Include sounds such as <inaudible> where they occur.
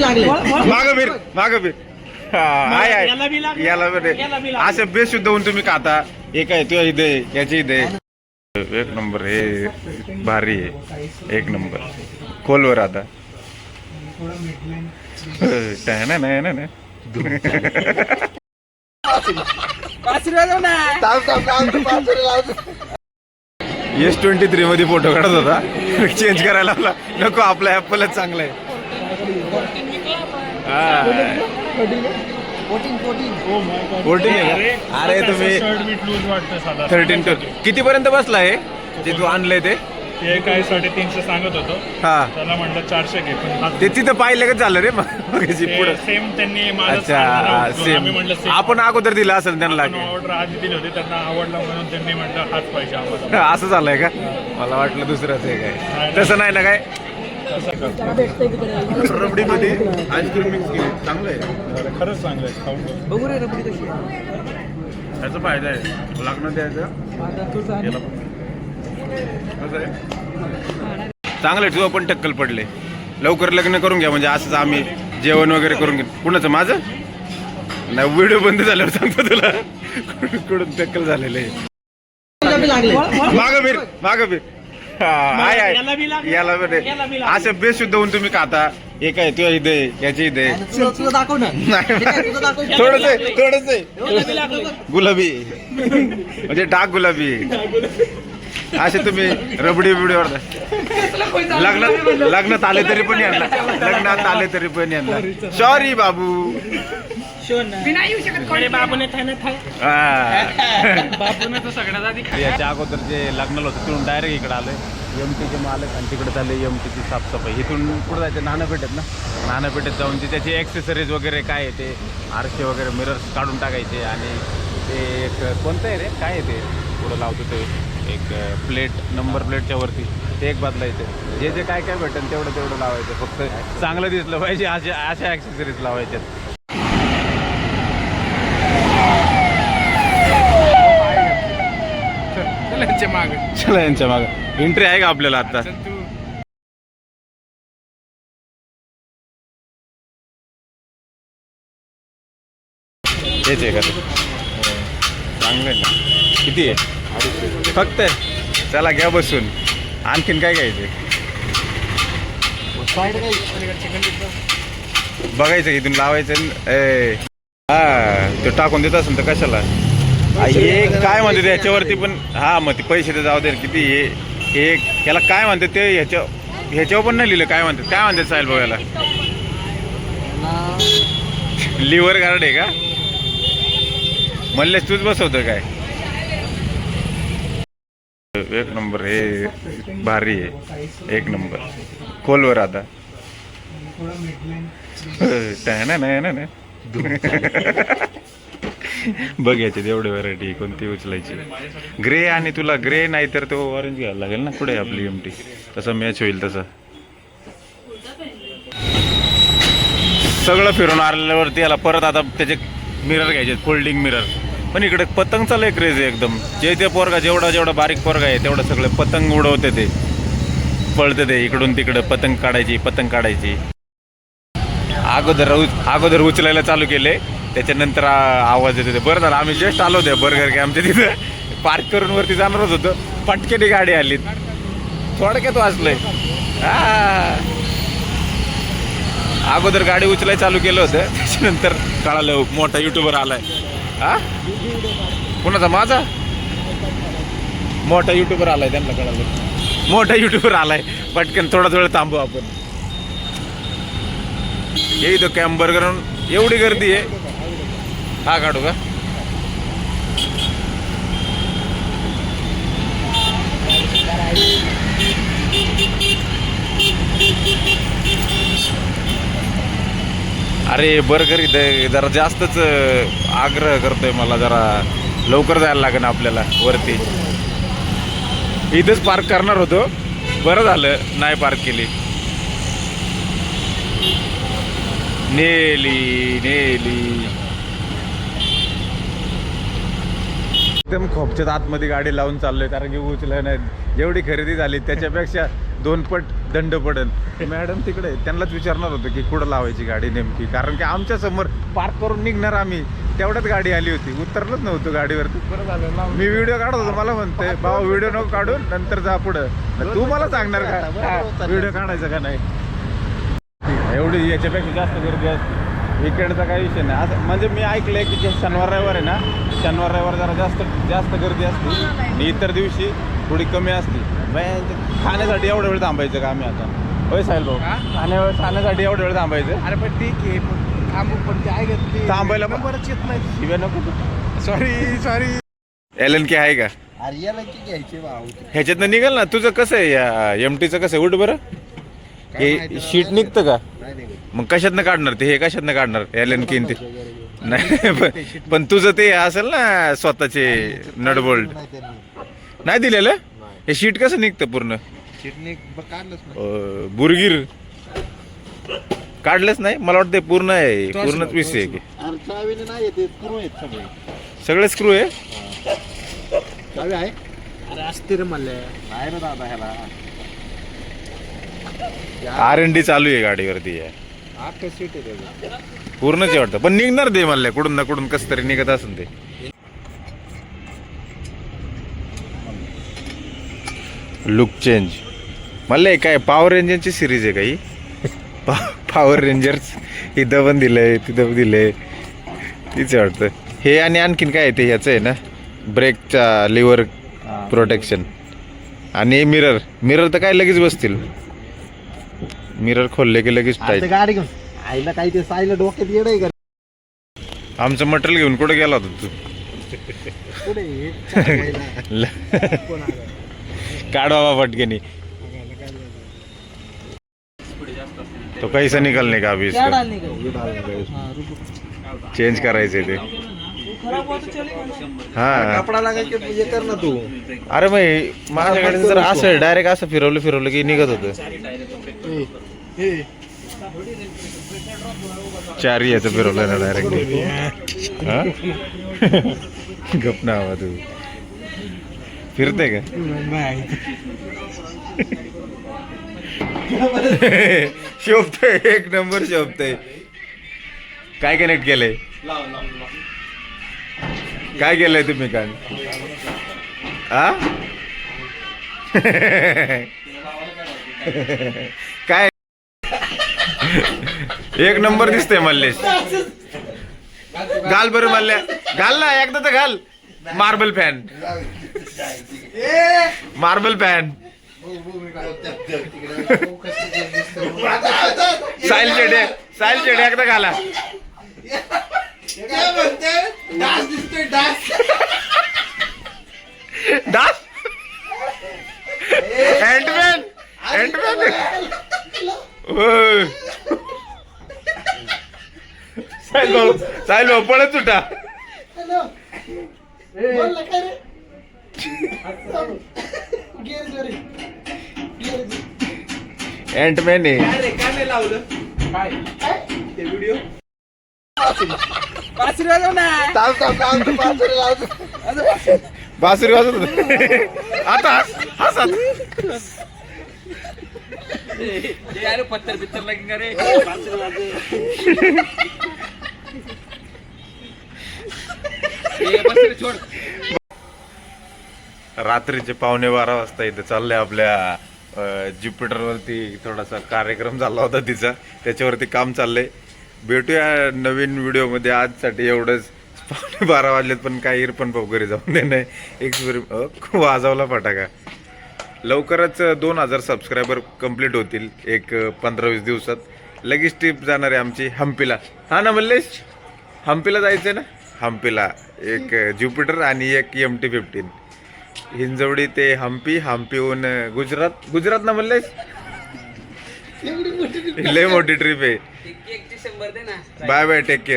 माग फिर माग फिर. हा, आहे आहे. याला बी लागलं. याला बी याला नाही. बी लागलं. असं बेशुद्ध होऊन तुम्ही खाता. एक आहे तो इथे याची इथे एक नंबर हे भारी आहे. एक नंबर. खोलवर आता. टायना नाही ना एस ट्वेंटी थ्री मध्ये फोटो काढत होता. चेंज करायला नको आपला ऍपलच चांगला आहे. फोर्टीन आहे का? अरे तुम्ही शर्ट बीट लूज वाटतं साधा थर्टीन टू किती पर्यंत बसला आहे जे तू आणलंय ते? ते काय साडेतीनशे सांगत होतो. हा. त्याला म्हटलं चारशे घे पण हा- ते तिथं पाहिलं का झालं रे? मगाशी ते पुढं. सेम त्यांनी माझं अच्छा सांगितलं. आम्ही म्हटलं सेम सेम आपण अगोदर दिला असेल त्यांना ऑर्डर आधी दिली होती त्यांना आवडला म्हणून त्यांनी म्हटलं हाच पाहिजे आम्हाला. <laughs> असं झालंय का? मला वाटलं दुसरंच आहे काय. तसं नाही ना काय? रबडी मध्ये आईस्क्रीम मिक्स केली. चांगलं आहे. खरंच चांगलं आहे. खाऊन बघ. रे रबडी कशी आहे. त्याचा फायदा आहे. लग्न द्यायचं. याला पण. कसं आहे? चांगलं तुझं पण टक्कल पडले. लवकर लग्न करून घ्या. म्हणजे असंच आम्ही जेवण वगैरे करून घ्या कुणाचं? माझं? नाही व्हिडिओ बंद झाल्यावर सांगतो तुला. कुठून- कुठून टक्कल झालेलं आहे. माग फिर माग फिर. आहे याला बी आहे लागलं. याला बी याला बी नाही. लागलं. असं बेशुद्ध होऊन तुम्ही खाता. एक आहे तो इथे याची इथे. दाखव ना. नाही. हे काय, दाखव थोडस थोडस. गुलाबी. म्हणजे डाक गुलाबी. असे तुम्ही रबडी बिबडी लग्नात लग्नात आले तरी पण यांना. लग्नात आले तरी पण यांना. सॉरी बाबू. हा. याच्या अगोदर जे लग्नाला होतं तिथून डायरेक्ट इकडे आलं एम टीचे मालक आणि तिकडे चालले एम टीची साफसफाई. इथून कुठं जायचं नानापेठेत ना? नानापेठेत जाऊन ते त्याचे ॲक्सेसरीज वगैरे काय आहे ते आरसे वगैरे मिरर्स काढून टाकायचे आणि ते एक कोणतं आहे रे? काय आहे ते? पुढं लावतो ते. एक प्लेट नंबर प्लेटच्या वरती. ते एक बदलायचं जे जे काय काय भेटेल तेवढं तेवढं लावायचं. फक्त चांगलं दिसलं पाहिजे अशा अशा ॲक्सेसरीज लावायच्यात. चला यांच्या मागं. एंट्री आहे का आपल्याला आता? हेच आहे का? चांगलं आहे ना. किती आहे? फक्त. चला घ्या बसून. आणखीन काय घ्यायचं? बघायचं इथून लावायचं ए हा तो टाकून देत असेल तर कशाला? हे काय म्हणते ह्याच्यावरती पण हा मग ते पैसे तर जाऊ दे किती हे हे याला काय म्हणते ते ह्याच्या ह्याच्यावर पण नाही लिहिलं काय म्हणतात? काय म्हणतात साहेब बघायला? लिव्हर गार्ड आहे का? म्हणलेस तूच बसवतं काय? एक नंबर हे भारी आहे. एक नंबर. खोलवर आता. टायना नाही ना बघ एवढे व्हरायटी कोणती उचलायची. ग्रे आणि तुला ग्रे नाही तर तो ऑरेंज घ्यायला लागेल ना? कुठे आपली एमटी तसा मॅच होईल तसा. सगळं फिरून आल्यावरती याला परत आता त्याचे मिरर घ्यायचे फोल्डिंग मिरर पण इकडे पतंगचा लय क्रेज आहे एकदम. जे ते पोरगा जेवढा जेवढा बारीक पोरगा आहे तेवढं सगळे पतंग उडवते ते. पळते ते इकडून तिकडं पतंग काढायची पतंग काढायची. अगोदर अगोदर उचलायला चालू केले त्याच्यानंतर आवाज येते ते. बरं झालं आम्ही जस्ट आलो होते बर्गर की आमच्या तिथं. पार्क करून वरती जाणारच होतं. पटकेने गाडी आली थोडक्यात वाचलंय. हा. अगोदर गाडी उचलाय चालू केलं होतं. त्याच्यानंतर कळालं मोठा युट्यूबर आलाय. हा? कुणाचा? माझा? मोठा युट्यूबर आलाय त्यांना कळालं. मोठा युट्यूबर आलाय. पटकन थोडा थोडा थांबू आपण. ये इथं कॅम्प बर्गर एवढी गर्दी आहे. हा काढू का? अरे बर्गर इथं. जरा जास्तच आग्रह करतोय मला जरा. लवकर जायला लागेल आपल्याला वरती. इथंच पार्क करणार होतो. बरं झालं नाही पार्क केली. नेली नेली. एकदम खोपच्यात आतमध्ये गाडी लावून चाललोय कारण की उचलं नाही जेवढी खरेदी झाली त्याच्यापेक्षा दोन पट दंड पडेल. मॅडम तिकडे त्यांनाच विचारणार होतं की कुठं लावायची गाडी नेमकी. कारण की आमच्यासमोर पार्क करून निघणार आम्ही. तेवढ्यात गाडी आली होती. उतरलंच नव्हतं गाडीवरती. मी व्हिडिओ काढत होतो मला म्हणते बाबा व्हिडिओ नको काढून नंतर जा पुढं. तू मला सांगणार का? व्हिडिओ काढायचा का नाही? एवढी याच्यापेक्षा जास्त गर्दी असते. विकेंडचा काही विषय नाही. असं म्हणजे मी ऐकलंय की जे शनिवार रविवार आहे ना शनिवार रविवार जरा जास्त जास्त गर्दी असते. आणि इतर दिवशी थोडी कमी असते. खाण्यासाठी एवढा वेळ थांबायचं का आम्ही आता? होय साहेब भाऊ? खाण्या खाण्यासाठी एवढा वेळ थांबायचं? अरे पण ठीक आहे पण थांबू पण ते आहे थांबायला पण- नंबरच येत नाही. शिव्या नको sorry sorry L N K आहे का? अरे याला की घ्यायचे भाऊ? ह्याच्यातनं निघाल ना. तुझं कसं आहे? या एम टीचं कसं आहे? उठ बरं. हे शीट निघतं का? मग कशातनं काढणार ते? हे कशातनं काढणार? एल एन के ते. नाही पण- पण तुझं ते असेल ना स्वतःचे नटबोल्ट नाही दिलेलं? हे शीट कसं निघतं पूर्ण? चिटणी काढलंच नाही. अं, बुरगीर. काढलंच नाही? मला वाटतं पूर्ण आहे. पूर्णच विषय आहे की. अरे चावीने नाही येते स्क्रू आहेत सगळे. सगळे स्क्रू आहे? चावी आहे? अरे असते रे म्हणले. आहे ना दादा ह्याला. आर एन डी चालू आहे गाडीवरती. आहे आठ सीट आहे त्याचं. पूर्णच आहे वाटतं. पण निघणार ते म्हणलं कुठून ना कुठून कसं तरी निघत असेल ते. लुक चेंज हे काय पॉवर रेंजरची सिरीज आहे काही? <laughs> पॉवर रेंजर्स इथं पण दिलंय तिथं पण दिलंय. तीच वाटतं. हे आणि आणखीन काय आहे ते ह्याचं आहे ना? ब्रेकचा लिव्हर प्रोटेक्शन आणि मिरर मिरर तर काय लगेच बसतील. मिरर खोलले की लगेच टाईट. आता गाडी घेऊन. आईला काही ते साईला डोक्यात येड आहे का? आमचं मटेरियल घेऊन कुठे गेला होता तू? पुढे हे चाकायला. ल- कोण आलं? काढ बाबा पटकेनी. तो कैसा निकलने का अभी इसका? चेंज करायचे ते. हा. कपडा लागायचे हे कर ना तू. अरे मग माझ्याकडे जर असं डायरेक्ट असं फिरवलं फिरवलं की निघत होतं. चार याचं फिरवलं ना डायरेक्ट गप ना हवा तू. फिरते का? <laughs> शोभतय एक नंबर शोभतय. काय कनेक्ट केलंय? काय केलंय तुम्ही काल? आ? काय? एक नंबर दिसतोय मल्लेश. घाल बरं मल्ल्या. घाल ना एकदा तर घाल. Marble fan. Marble fan. Sahil Chede Sahil Chede एकदा घाला. डास अँटमॅन अँटमॅन होय साईल भाऊ साईल भाऊ पळत सुटा अँटमॅन आहे थांब, थांब, थांब, तू पाचशे लावतो. बासुरी वाजत होत आता हस आता. रात्रीचे पावणे बारा वाजता इथे चाललंय आपल्या ज्युपिटरवरती थोडासा कार्यक्रम झाला होता तिचा. त्याच्यावरती काम चाललंय. भेटूया नवीन व्हिडिओमध्ये. आजसाठी एवढंच. पावणे बारा वाजलेत पण काही इरपण भाऊ घरी जाऊन दे नाही. एक्सपिरियन्स वाजवला फटाका. लवकरच दोन हजार सबस्क्रायबर कंप्लीट होतील एक पंधरा वीस दिवसात. लगेच ट्रिप जाणार आहे आमची हम्पीला हा ना मल्लेश? हम्पीला जायचं ना? हम्पीला एक ज्युपिटर आणि एक एम टी फिफ्टीन हिंजवडी ते हम्पी हम्पीहून गुजरात. गुजरात ना मल्लेश? लय मोठी ट्रिप आहे. Bye bye take care